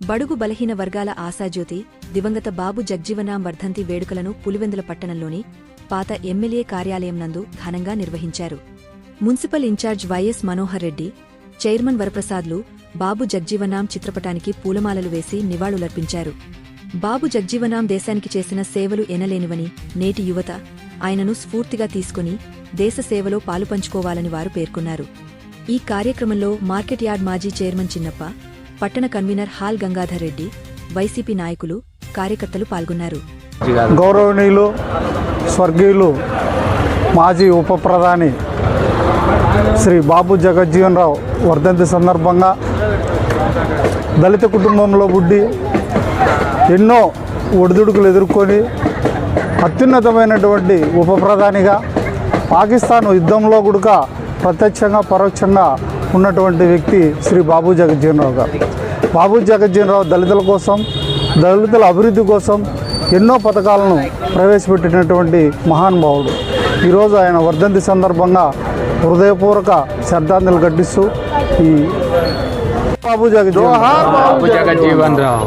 బడుగు బలహీన వర్గాల ఆశాజ్యోతి దివంగత బాబు జగ్జీవనాం వర్ధంతి వేడుకలను పులివెందుల పట్టణంలోని పాత ఎమ్మెల్యే కార్యాలయం నందు ఘనంగా నిర్వహించారు. Municipal incharge YS Manohar Reddy chairman వరప్రసాద్లు Babu జగ్జీవనాం చిత్రపటానికి పూలమాలలు వేసి నివాళులర్పించారు. బాబు జగ్జీవనాం దేశానికి చేసిన సేవలు ఎనలేనివని నేటి యువత ఆయనను స్ఫూర్తిగా తీసుకుని దేశ సేవలో పాలుపంచుకోవాలని వారు పేర్కొన్నారు. ఈ కార్యక్రమంలో మార్కెట్ యార్డ్ మాజీ చైర్మన్ చిన్నప్ప పట్టణ కన్వీనర్ హాల్ గంగాధర్ రెడ్డి వైసీపీ నాయకులు కార్యకర్తలు పాల్గొన్నారు. గౌరవనీయులు స్వర్గీయులు మాజీ ఉప ప్రధాని శ్రీ బాబు జగజ్జీవన్ రావు వర్ధంతి సందర్భంగా దళిత కుటుంబంలో బుడ్డి ఎన్నో ఒడిదుడుకులు ఎదుర్కొని అత్యున్నతమైనటువంటి ఉప ప్రధానిగా పాకిస్తాన్ యుద్ధంలో కూడా ప్రత్యక్షంగా పరోక్షంగా ఉన్నటువంటి వ్యక్తి శ్రీ బాబు జగజ్జీవనరావు గారు. బాబు జగజ్జీవనరావు దళితుల కోసం దళితుల అభివృద్ధి కోసం ఎన్నో పథకాలను ప్రవేశపెట్టినటువంటి మహానుభావుడు ఈరోజు ఆయన వర్ధంతి సందర్భంగా హృదయపూర్వక శ్రద్ధాంజలు ఘటిస్తూ ఈ బాబు జగజ్జీవన్ బాబు జగజ్జీవన్ రావు